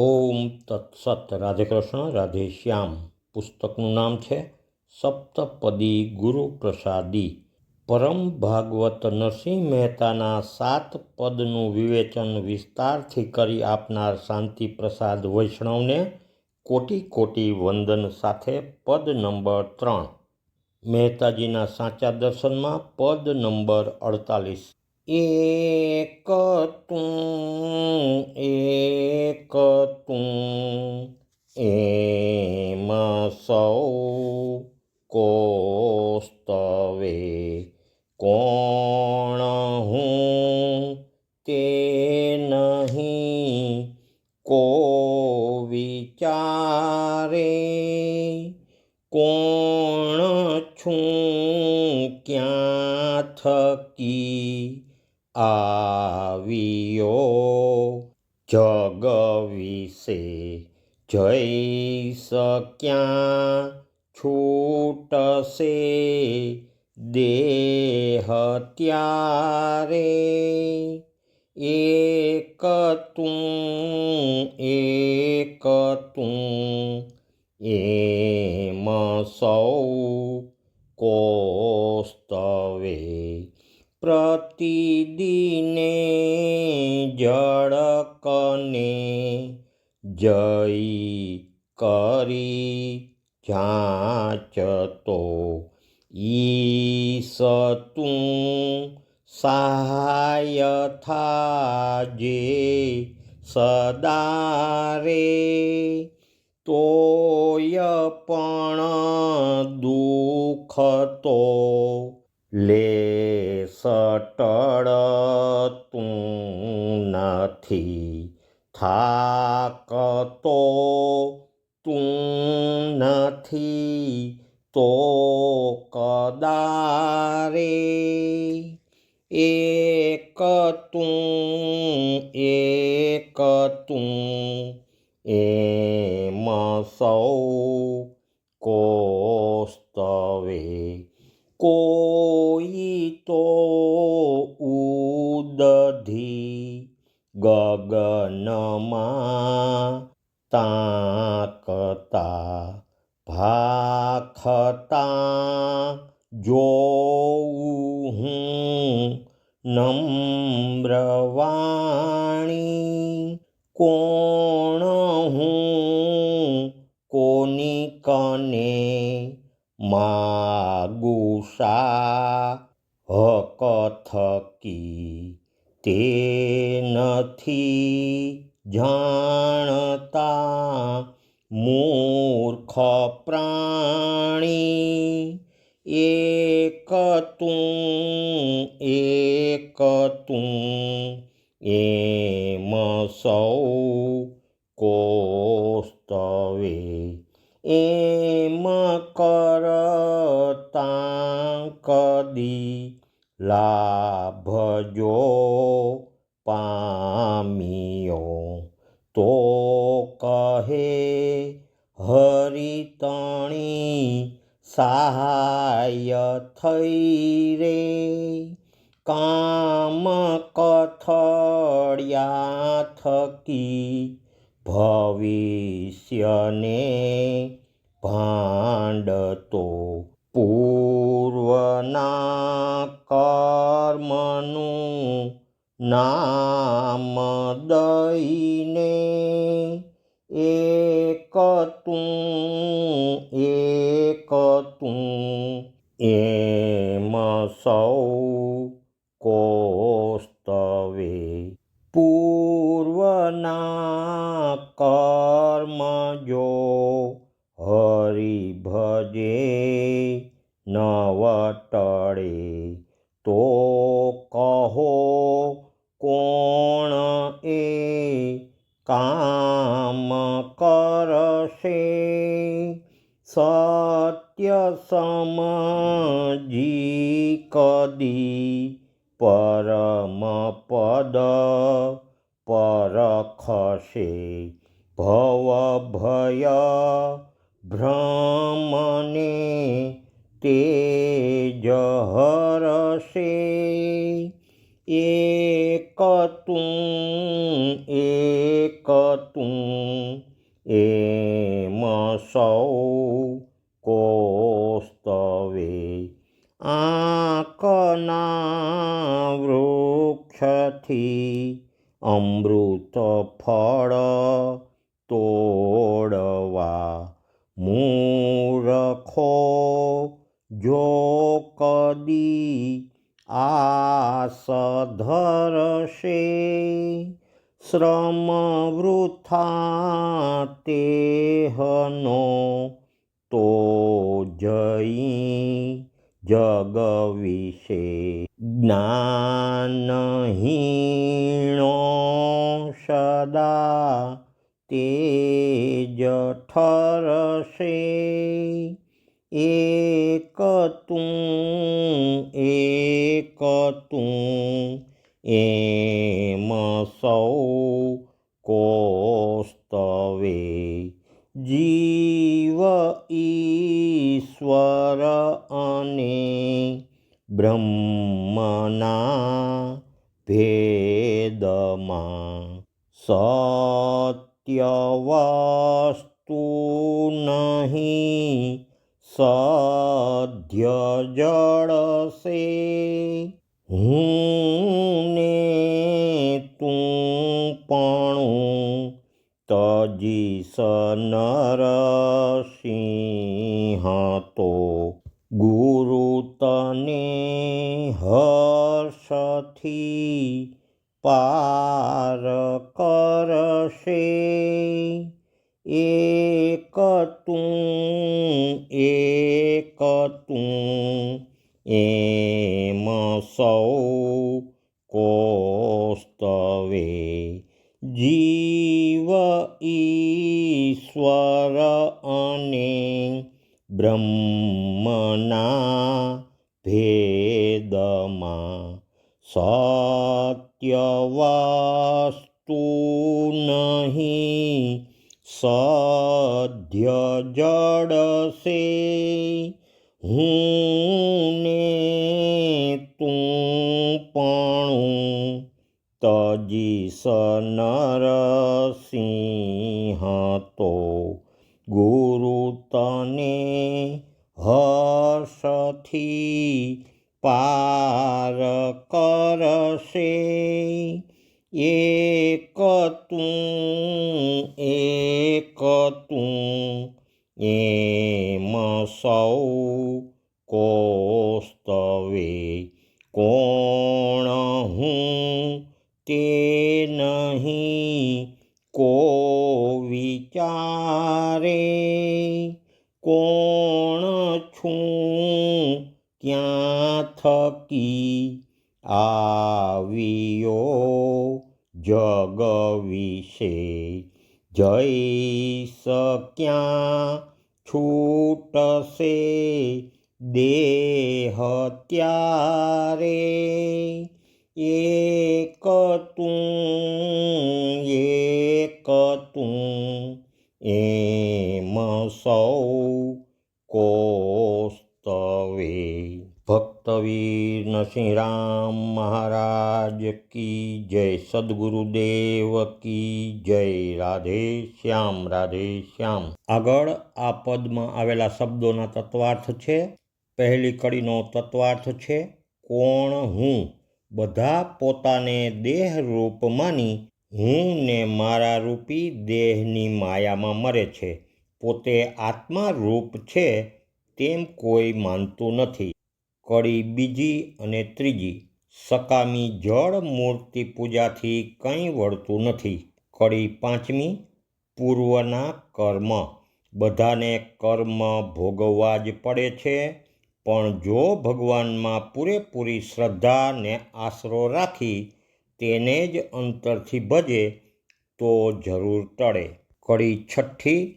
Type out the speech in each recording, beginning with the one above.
ઓમ તત્સત રાધે કૃષ્ણ, રાધે શ્યામ. પુસ્તકનું નામ છે સપ્તપદી ગુરુ પ્રસાદી. પરમ ભાગવત નરસિંહ મહેતાના સાત પદનું વિવેચન વિસ્તારથી કરી આપનાર શાંતિ પ્રસાદ વૈષ્ણવને કોટી કોટી વંદન સાથે પદ નંબર ત્રણ. મહેતાજીના સાચા દર્શનમાં પદ નંબર અડતાલીસ. એક તું એક તું એમ સૌ કોસ્તવે કોણ હું તે નહીં કો વિચારે કોણ છું ક્યાં થકી આવ્યો. જગ વિશે જઈ શક્યા છૂટશે દેહ ત્યારે. એક તું એક તું, એમ સૌ કોસ્તવે પ્રતિદિને જળકને જઈ કરી જાંચતો ઈસ તું સહાય થાજે સદારે. તોય પણ દુઃખ તો લે સટળ તું નથી થાકતો. તું નથી તો કદારે એક તું એક તું એમ સૌ કોસ્તવે કોઈ તો ઉદધી ગગનમાં તાકતા ભાખતા જોઉં હું નમ્રવાણી કોણ હું કોની કને માગુસા હક થકી તે નથી જાણતા મૂર્ખ પ્રાણી એક તું એક તું એમ સૌ કોસ્તવે એમ કરતાં કદી લાભજો પામ્યો તો કહે હરિતણી સહાય થઈ રે. કામ કથળ્યા થકી ભવિષ્યને ભાંડતો પૂર્વના કર્મનું નામ દઈને એક તું એક તું એમ સૌ કોસ્તવે પૂર્વના કર્મ જો હરિ ભજે નવટળે તો કહો, કોણ એ કામ કરશે? સત્ય સમજી કદી પરમ પદ પરખશે ભવ ભય ભ્રમને તેજ હરશે એક તું એક તું અમૃત ફળ તોડવા મૂરખો જો કદી આસ ધરશે શ્રમ વૃથા તેહનો તો જઈ જગ વિશે જ્ઞાનહીણો સદા તે જ ઠરશે. એક તું એક તું, એમ સૌ કોસ્તવે. જીવ ઈશ્વર અને બ્રહ્મના ભેદમાં સત્ય વસ્તુ નહીં સધ્ય જળશે હું ને તું પણું તજી સનરસિંહ તો ગુરુ તને હર્ષથી પાર કરશે. એક તું એક તું, એમ સૌ કોસ્તવે. જીવ ઈશ્વર અને બ્રહ્મના ભેદમાં સત્ય વાસ્તુ નહીં સધ્ય જડશે હું ને તું પણું તજી સનરસિંહ તો ગુરુ તને હર્ષથી પાર કરશે એક તું એક તું એમ સૌ કોસ્તવે નરસિંહ રામ મહારાજ કી જય, સદગુરુદેવ કી જય, રાધે શ્યામ રાધે શ્યામ. આગળ આ પદમાં આવેલા શબ્દોના તત્વાર્થ છે. પહેલી કડીનો તત્વાર્થ છે, કોણ હું? બધા પોતાને દેહરૂપ માની, હું ને મારા રૂપી દેહની માયામાં મરે છે. પોતે આત્મા રૂપ છે, તેમ કોઈ માનતું નથી. કડી બીજી અને ત્રીજી. સકામી જળ મૂર્તિ પૂજાથી કંઈ વળતું નથી. કડી પાંચમી, પૂર્વના કર્મ. બધાને કર્મ ભોગવવા જ પડે છે. પણ જો ભગવાનમાં પૂરેપૂરી શ્રદ્ધા ને આશરો રાખી તેને જ અંતરથી ભજે, તો જરૂર ટળે. કડી છઠ્ઠી,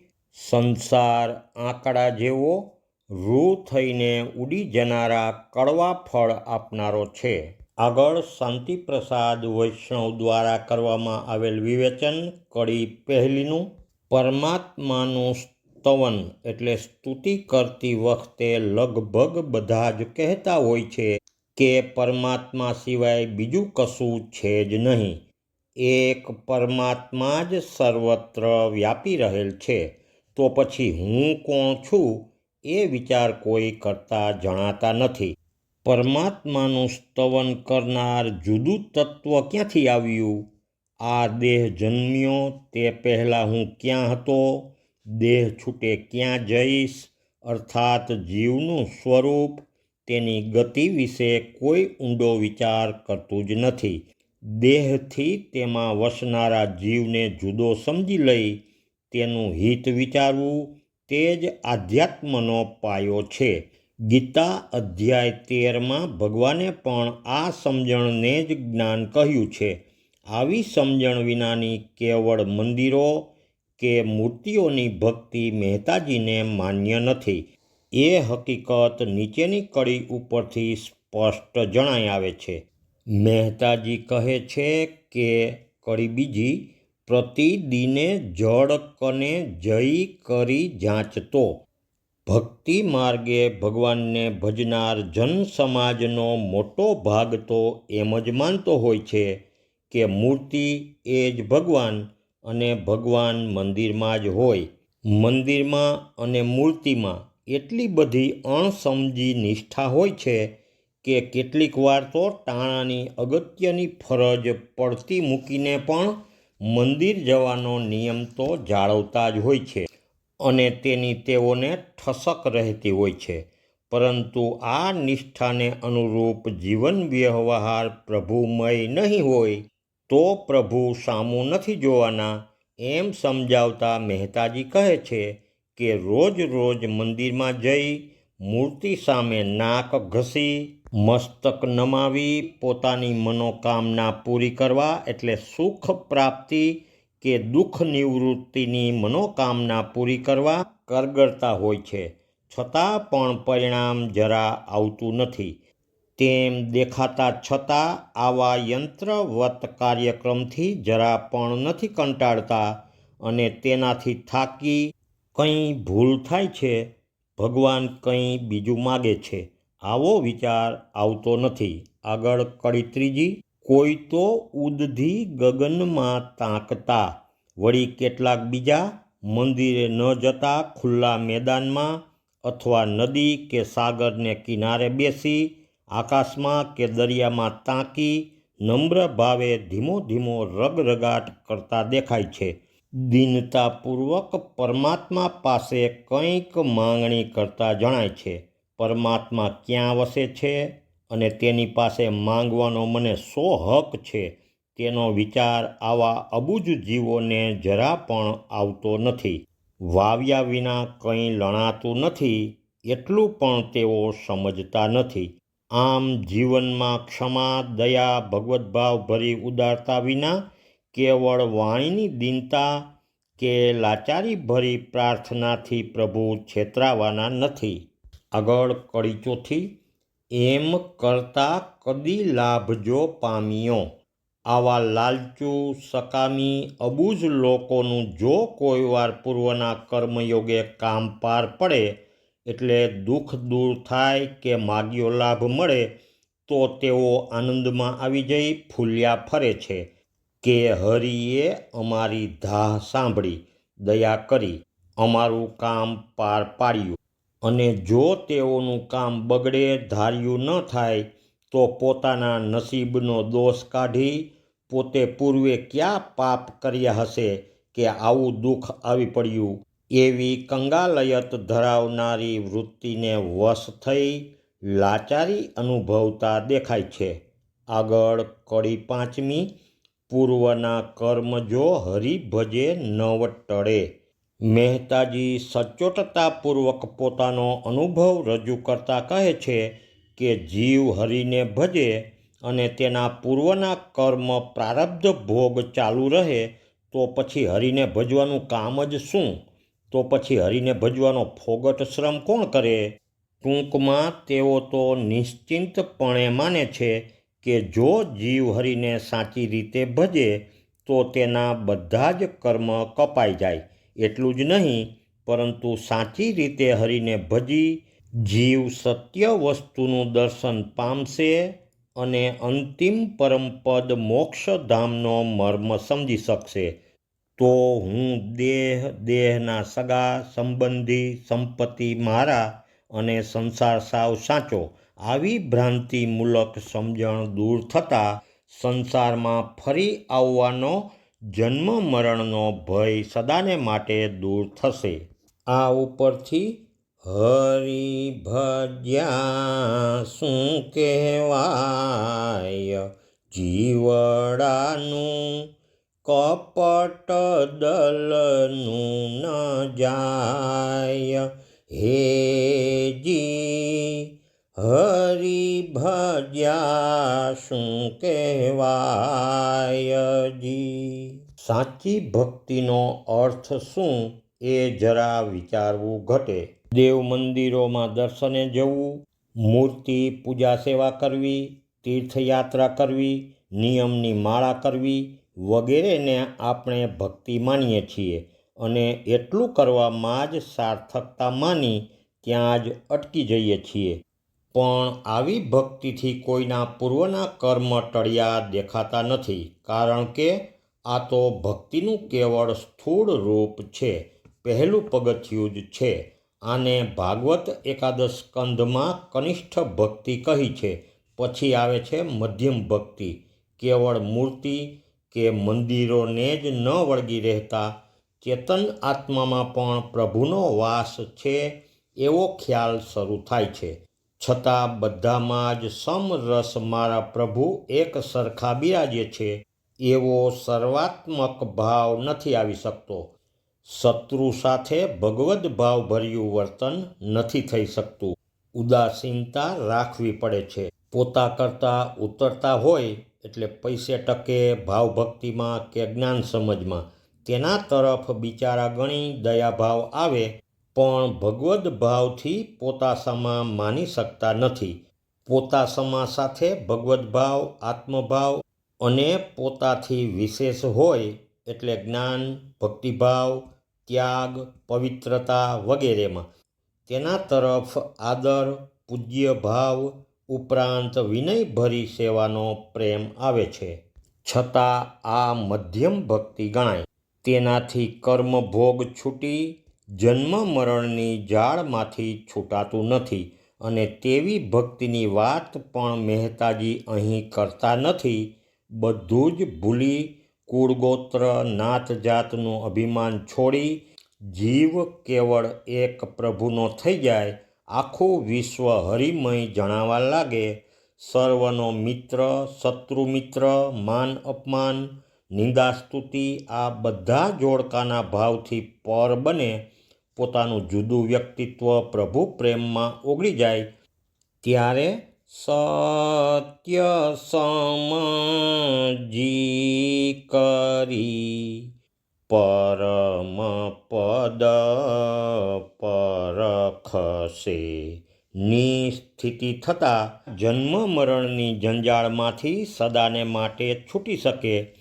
સંસાર આંકડા જેવો રૂ થઈને ઉડી જનારા કડવા ફળ આપનારો છે. આગળ શાંતિપ્રસાદ વૈષ્ણવ દ્વારા કરવામાં આવેલ વિવેચન કડી પહેલીનું પરમાત્માનું સ્તવન એટલે સ્તુતિ કરતી વખતે લગભગ બધા જ કહેતા હોય છે કે પરમાત્મા સિવાય બીજું કશું છે જ નહીં. એક પરમાત્મા જ સર્વત્ર વ્યાપી રહેલ છે. તો પછી હું કોણ છું? એ વિચાર કોઈ કરતા જણાતા નથી. પરમાત્માનું સ્તવન કરનાર જુદું તત્વ ક્યાંથી આવ્યું? આ દેહ જન્મ્યો, તે પહેલાં હું ક્યાં હતો? દેહ છૂટે ક્યાં જઈશ? અર્થાત જીવનું સ્વરૂપ, તેની ગતિ વિશે કોઈ ઊંડો વિચાર કરતું જ નથી. દેહથી તેમાં વસનારા જીવને જુદો સમજી લઈ તેનું હિત વિચારવું તે જ આધ્યાત્મનો પાયો છે. ગીતા અધ્યાય તેરમાં ભગવાને પણ આ સમજણને જ જ્ઞાન કહ્યું છે. આવી સમજણ વિનાની કેવળ મંદિરો કે મૂર્તિઓની ભક્તિ મહેતાજીને માન્ય નથી. એ હકીકત નીચેની કડી ઉપરથી સ્પષ્ટ જણાઈ આવે છે. મહેતાજી કહે છે કે, કડી બીજી પ્રતિદિને જળકને જઈ કરી જાંચતો. ભક્તિ માર્ગે ભગવાનને ભજનાર જન સમાજનો મોટો ભાગ તો એમ જ માનતો હોય છે કે મૂર્તિ એ જ ભગવાન અને ભગવાન મંદિરમાં જ હોય. મંદિરમાં અને મૂર્તિમાં એટલી બધી અણસમજી નિષ્ઠા હોય છે કે કેટલીક વાર તો ટાણાની અગત્યની ફરજ પડતી મૂકીને પણ મંદિર જવાનો નિયમ તો જાળવતા જ હોય છે અને તેની તેઓને ઠસક રહેતી હોય છે. પરંતુ આ નિષ્ઠાને અનુરૂપ જીવન વ્યવહાર પ્રભુમય નહીં હોય તો પ્રભુ સામું નથી જોવાના. એમ સમજાવતા મહેતાજી કહે છે કે રોજ રોજ મંદિરમાં જઈ મૂર્તિ સામે નાક ઘસી મસ્તક નમાવી, પોતાની મનોકામના પૂરી કરવા એટલે સુખ પ્રાપ્તિ કે દુઃખ નિવૃત્તિની મનોકામના પૂરી કરવા કરગરતા હોય છે. છતાં પણ પરિણામ જરા આવતું નથી. તેમ દેખાતા છતાં આવા યંત્રવત કાર્યક્રમથી જરા પણ નથી કંટાળતા અને તેનાથી થાકી કંઈ ભૂલ થાય છે? ભગવાન કંઈ બીજું માગે છે? આવો વિચાર આવતો નથી. આગળ કડી ત્રીજી કોઈ તો ઉદધી ગગનમાં તાંકતા. વળી કેટલાક બીજા મંદિરે ન જતા ખુલ્લા મેદાનમાં અથવા નદી કે સાગરને કિનારે બેસી આકાશમાં કે દરિયામાં તાંકી નમ્ર ભાવે ધીમો ધીમો રગરગાટ કરતા દેખાય છે. દીનતાપૂર્વક પરમાત્મા પાસે કંઈક માંગણી કરતા જણાય છે. પરમાત્મા ક્યાં વસે છે અને તેની પાસે માંગવાનો મને સો હક છે, તેનો વિચાર આવા અબુજ જીવોને જરા પણ આવતો નથી. વાવ્યા વિના કંઈ લણાતું નથી, એટલું પણ તેઓ સમજતા નથી. આમ જીવનમાં ક્ષમા, દયા, ભગવદભાવ ભરી ઉદારતા વિના કેવળ વાણીની દીનતા કે લાચારી ભરી પ્રાર્થનાથી પ્રભુ છેતરાવાના નથી. આગળ કડી ચોથી, એમ કરતા કદી લાભ જો પામ્યો. આવા લાલચુ સકામી અબૂજ લોકોનું જો કોઈ વાર પૂર્વના કર્મયોગે કામ પાર પડે, એટલે દુઃખ દૂર થાય કે માગ્યો લાભ મળે, તો તેઓ આનંદમાં આવી જઈ ફૂલ્યા ફરે છે. કે હરિએ અમારી ધાહ સાંભળી, દયા કરી, અમારું કામ પાર પાડ્યું. અને જો તેઓનું કામ બગડે, ધાર્યું ન થાય, તો પોતાના નસીબનો દોષ કાઢી પોતે પૂર્વે ક્યાં પાપ કર્યા હશે કે આવું દુઃખ આવી પડ્યું? એવી કંગાલયત ધરાવનારી વૃત્તિને વશ થઈ લાચારી અનુભવતા દેખાય છે. આગળ કડી પાંચમી, પૂર્વના કર્મ જો હરિભજે નવ ટળે મહેતાજી સચોટતાપૂર્વક પોતાનો અનુભવ રજૂ કરતા કહે છે કે જીવ હરિને ભજે અને તેના પૂર્વના કર્મ પ્રારબ્ધ ભોગ ચાલુ રહે, તો પછી હરિને ભજવાનું કામ જ શું? તો પછી હરિને ભજવાનો ફોગટ શ્રમ કોણ કરે? ટૂંકમાં તેઓ તો નિશ્ચિંતપણે માને છે કે જો જીવ હરિને સાચી રીતે ભજે, તો તેના બધા જ કર્મ કપાઈ જાય. એટલું જ નહીં, પરંતુ સાચી રીતે હરિને ભજી, જીવ સત્ય વસ્તુનું દર્શન પામશે અને અંતિમ પરમપદ મોક્ષધામનો મર્મ સમજી શકશે. તો હું દેહ, દેહના સગા, સંબંધી, સંપત્તિ મારા અને સંસાર સાવ સાચો, આવી ભ્રાંતિમૂલક સમજણ દૂર થતાં સંસારમાં ફરી આવવાનો જન્મ મરણનો ભય સદાને માટે દૂર થશે. આ ઉપરથી હરી ભજ્યા શું કહેવાય. જીવડાનું કપટ દલનું ન જાય. હેજી હરિ ભજ્યા શું કહેવાયજી સાચી ભક્તિનો અર્થ શું એ જરા વિચારવું ઘટે. દેવ મંદિરોમાં દર્શને જવું, મૂર્તિ પૂજા સેવા કરવી, તીર્થયાત્રા કરવી, નિયમની માળા કરવી વગેરેને આપણે ભક્તિ માનીએ છીએ અને એટલું કરવામાં જ સાર્થકતા માની ત્યાં જ અટકી જઈએ છીએ. પણ આવી ભક્તિથી કોઈના પૂર્વના કર્મ ટળ્યા દેખાતા નથી, કારણ કે આ તો ભક્તિનું કેવળ સ્થૂળ રૂપ છે, પહેલું પગથિયું જ છે. આને ભાગવત એકાદશ સ્કંધમાં કનિષ્ઠ ભક્તિ કહી છે, પછી આવે છે મધ્યમ ભક્તિ. કેવળ મૂર્તિ કે મંદિરોને જ ન વળગી રહેતા ચેતન આત્મામાં પણ પ્રભુનો વાસ છે, એવો ખ્યાલ શરૂ થાય છે. છતાં બધામાં જ સમરસ મારા પ્રભુ એક સરખા બિરાજે છે. એવો સર્વાત્મક ભાવ નથી આવી શકતો. શત્રુ સાથે ભગવદ્ ભાવભર્યું વર્તન નથી થઈ શકતું. ઉદાસીનતા રાખવી પડે છે. પોતા કરતાં ઉતરતા હોય એટલે પૈસે ટકે ભાવભક્તિમાં કે જ્ઞાન સમજમાં. તેના તરફ બિચારા ગણી દયાભાવ આવે પણ ભગવદ્ ભાવથી પોતાસામાં માની શકતા નથી. પોતાસમા સાથે ભગવદ્ ભાવ, આત્મભાવ અને પોતાથી વિશેષ હોય એટલે જ્ઞાન, ભક્તિભાવ, ત્યાગ, પવિત્રતા વગેરેમાં. તેના તરફ આદર, પૂજ્ય ભાવ ઉપરાંત વિનયભરી સેવાનો પ્રેમ આવે છે. છતાં આ મધ્યમ ભક્તિ ગણાય. તેનાથી કર્મ ભોગ છૂટી જન્મ મરણની જાળમાંથી છૂટાતું નથી અને તેવી ભક્તિની વાત પણ મહેતાજી અહીં કરતા નથી. બધું જ ભૂલી કુળગોત્ર નાત જાતનું અભિમાન છોડી જીવ કેવળ એક પ્રભુનો થઈ જાય, આખું વિશ્વ હરિમય જણાવા લાગે. સર્વનો મિત્ર, શત્રુ મિત્ર, માન અપમાન નિંદાસ્તુતિ આ બધા જોડકાના ભાવથી પર બને. પોતાનું જુદું વ્યક્તિત્વ પ્રભુ પ્રેમમાં ઓગળી જાય, ત્યારે સત્ય સમજી કરી પરમ પદ પરખશે નિસ્થિતિ થતાં જન્મ મરણની જંજાળમાંથી સદાને માટે છૂટી શકે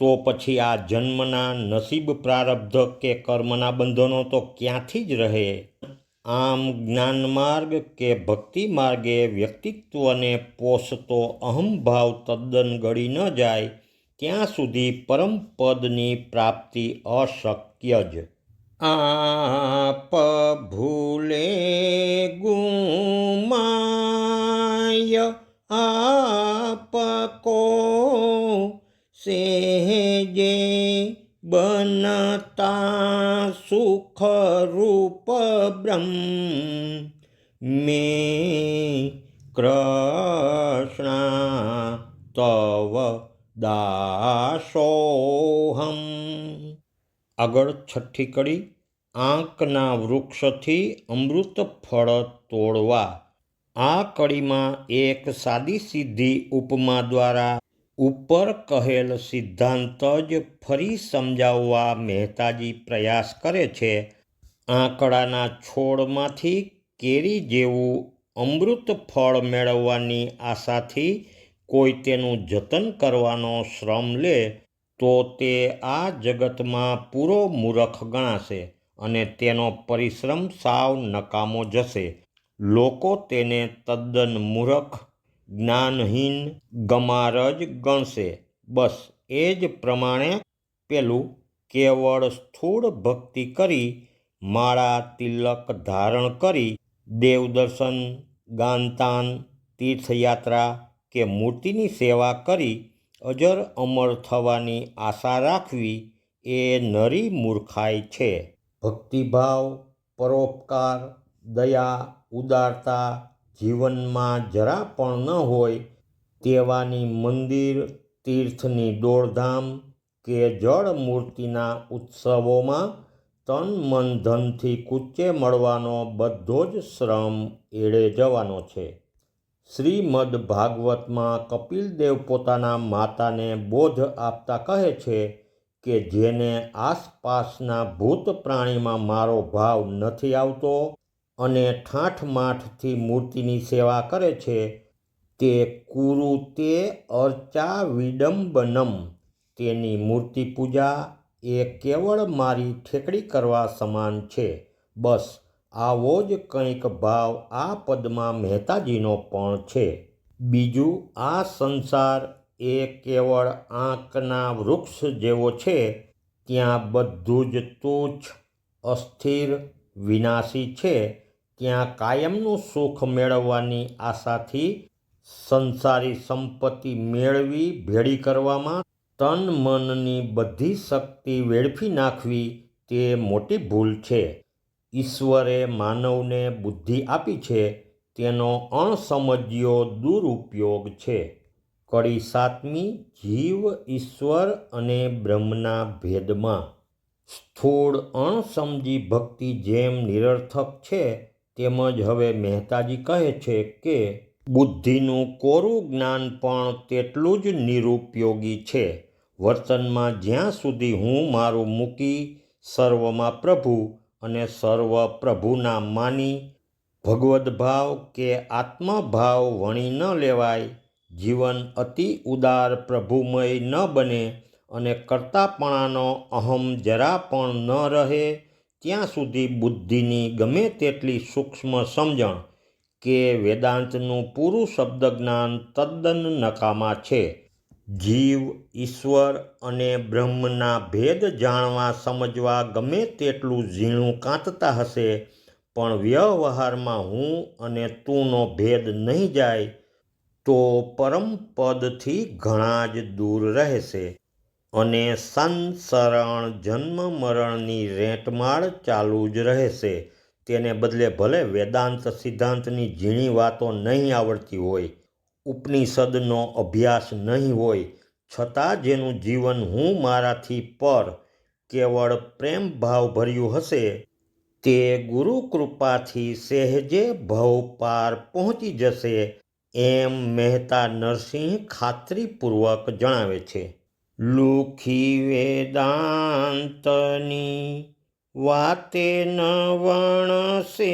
તો પછી આ જન્મના નસીબ પ્રારબ્ધ કે કર્મના બંધનો તો ક્યાંથી જ રહે? આમ જ્ઞાન માર્ગ કે ભક્તિ માર્ગે વ્યક્તિત્વને પોષતો અહમભાવ તદ્દન ગળી ન જાય, ત્યાં સુધી પરમપદની પ્રાપ્તિ અશક્ય જ. આપ ભૂલે ગુમાય આપ કો સેજે બનતા સુખ રૂપ બ્રહ્મ મેં કૃષ્ણ તવ દાસોહમ આગળ છઠ્ઠી કડી આંકના વૃક્ષથી અમૃત ફળ તોડવા આ કડીમાં એક સાદી સીધી ઉપમા દ્વારા ઉપર કહેલ સિદ્ધાંત જ ફરી સમજાવવા મહેતાજી પ્રયાસ કરે છે. આંકડાના છોડમાંથી કેરી જેવું અમૃત ફળ મેળવવાની આશાથી કોઈ તેનું જતન કરવાનો શ્રમ લે, તો તે આ જગતમાં પૂરો મૂરખ ગણાશે અને તેનો પરિશ્રમ સાવ નકામો જશે. લોકો તેને તદ્દન મૂરખ જ્ઞાનહીન ગમાર જ ગણશે. બસ એ જ પ્રમાણે પેલું કેવળ સ્થૂળ ભક્તિ કરી, માળા તિલક ધારણ કરી, દેવદર્શન, ગાનતાન, તીર્થયાત્રા કે મૂર્તિની સેવા કરી, અજર અમર થવાની આશા રાખવી એ નરી મૂર્ખાઈ છે. ભક્તિભાવ, પરોપકાર, દયા, ઉદારતા જીવનમાં જરા પણ ન હોય તેવાની મંદિર, તીર્થની દોડધામ કે જળ મૂર્તિના ઉત્સવોમાં તન મન ધનથી કૂચે મળવાનો બધો જ શ્રમ એળે જવાનો છે. શ્રીમદ ભાગવતમાં કપિલદેવ પોતાના માતાને બોધ આપતા કહે છે કે, જેને આસપાસના ભૂત પ્રાણીમાં મારો ભાવ નથી આવતો અને ઠાઠમાઠથી મૂર્તિની સેવા કરે છે તે કુરુ તે અર્ચા વિડંબનમ તેની મૂર્તિ પૂજા એ કેવળ મારી ઠેકડી કરવા સમાન છે. બસ, આવો જ કંઈક ભાવ આ પદમાં મહેતાજીનો પણ છે. બીજું, આ સંસાર એ કેવળ આંકના વૃક્ષ જેવો છે. ત્યાં બધું જ તુચ્છ, અસ્થિર, વિનાશી છે. ત્યાં કાયમનું સુખ મેળવવાની આશાથી સંસારી સંપત્તિ મેળવી, ભેળી કરવામાં તન મનની બધી શક્તિ વેડફી નાખવી તે મોટી ભૂલ છે. ઈશ્વરે માનવને બુદ્ધિ આપી છે, તેનો અણસમજ્યો દુરુપયોગ છે. કડી સાતમી, જીવ, ઈશ્વર અને બ્રહ્મના ભેદમાં સ્થૂળ અણસમજી ભક્તિ જેમ નિરર્થક છે તેમજ હવે મહેતાજી કહે છે કે, બુદ્ધિનું કોરું જ્ઞાન પણ તેટલું જ નિરુપયોગી છે. વર્તનમાં જ્યાં સુધી હું મારું મૂકી સર્વમાં પ્રભુ અને સર્વ પ્રભુના માની, ભગવદ્ ભાવ કે આત્મભાવ વણી ન લેવાય, જીવન અતિ ઉદાર પ્રભુમય ન બને અને કરતાપણાનો અહમ જરા પણ ન રહે ત્યાં સુધી બુદ્ધિની ગમે તેટલી સૂક્ષ્મ સમજણ કે વેદાંતનું પૂરું શબ્દજ્ઞાન તદ્દન નકામા છે. જીવ, ઈશ્વર અને બ્રહ્મના ભેદ જાણવા, સમજવા ગમે તેટલું ઝીણું કાંતતા હશે, પણ વ્યવહારમાં હું અને તુંનો ભેદ નહીં જાય તો પરમ પદથી ઘણા જ દૂર રહેશે. અને સંસરણ જન્મ મરણની રેંટમાળ ચાલુ જ રહેશે. તેને બદલે ભલે વેદાંત સિદ્ધાંતની ઝીણી વાતો નહીં આવડતી હોય, ઉપનિષદનો અભ્યાસ નહીં હોય, છતાં જેનું જીવન હું મારાથી પર કેવળ પ્રેમ ભાવ ભર્યું હશે, તે ગુરુ કૃપાથી સહેજે ભવ પાર પહોંચી જશે, એમ મહેતા નરસિંહ ખાતરીપૂર્વક જણાવે છે. લુખી વેદાંતની વાતે ન વણસે,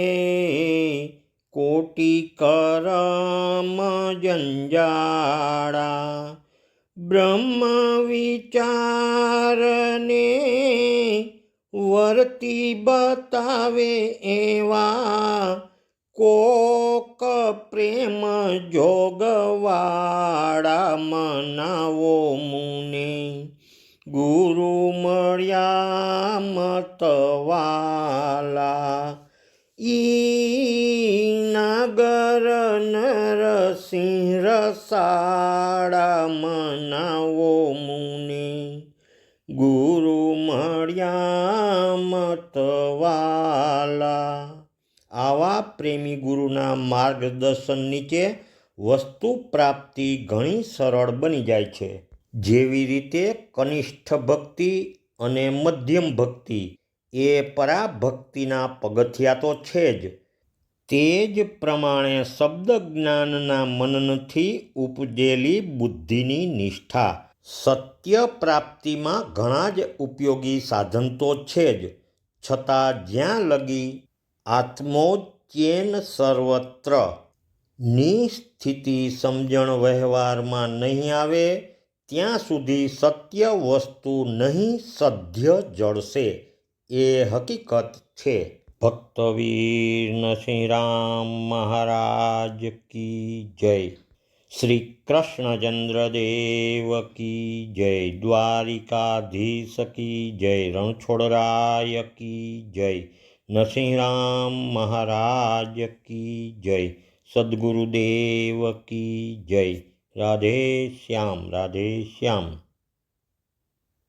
કોટી કરમ જંજાળા. બ્રહ્મ વિચારને વર્તી બતાવે એવા કોક પ્રેમ જોગવાળા. મનાવો મુને ગુરુ મળ્યા મતવાલા. ઈ નાગર નરસિંહ રસાડા મનાવો મુનિ. ગુરુ મળ્યા મતવાલા. આવા પ્રેમી ગુરુના માર્ગદર્શન નીચે વસ્તુ પ્રાપ્તિ ઘણી સરળ બની જાય છે. જેવી રીતે કનિષ્ઠ ભક્તિ અને મધ્યમ ભક્તિ એ પરાભક્તિના પગથિયા તો છે જ. તે જ પ્રમાણે શબ્દ જ્ઞાનના મનનથી ઉપજેલી બુદ્ધિની નિષ્ઠા સત્ય પ્રાપ્તિમાં ઘણા જ ઉપયોગી સાધન તો છે જ. છતાં જ્યાં લગી આત્મોચ્ચેન સર્વત્રની સ્થિતિ સમજણ વ્યવહારમાં નહીં આવે ત્યાં સુધી સત્ય વસ્તુ નહીં સધ્ય જળશે એ હકીકત છે ભક્તવીર નરસિંહ રામ મહારાજ કી જય શ્રી કૃષ્ણચંદ્ર દેવ કી જય દ્વારિકાધીશ કી જય રણછોડરાય કી જય નરસિંહરામ મહારાજ કી જય સદગુરુદેવ કી જય રાધે શ્યામ રાધે શ્યામ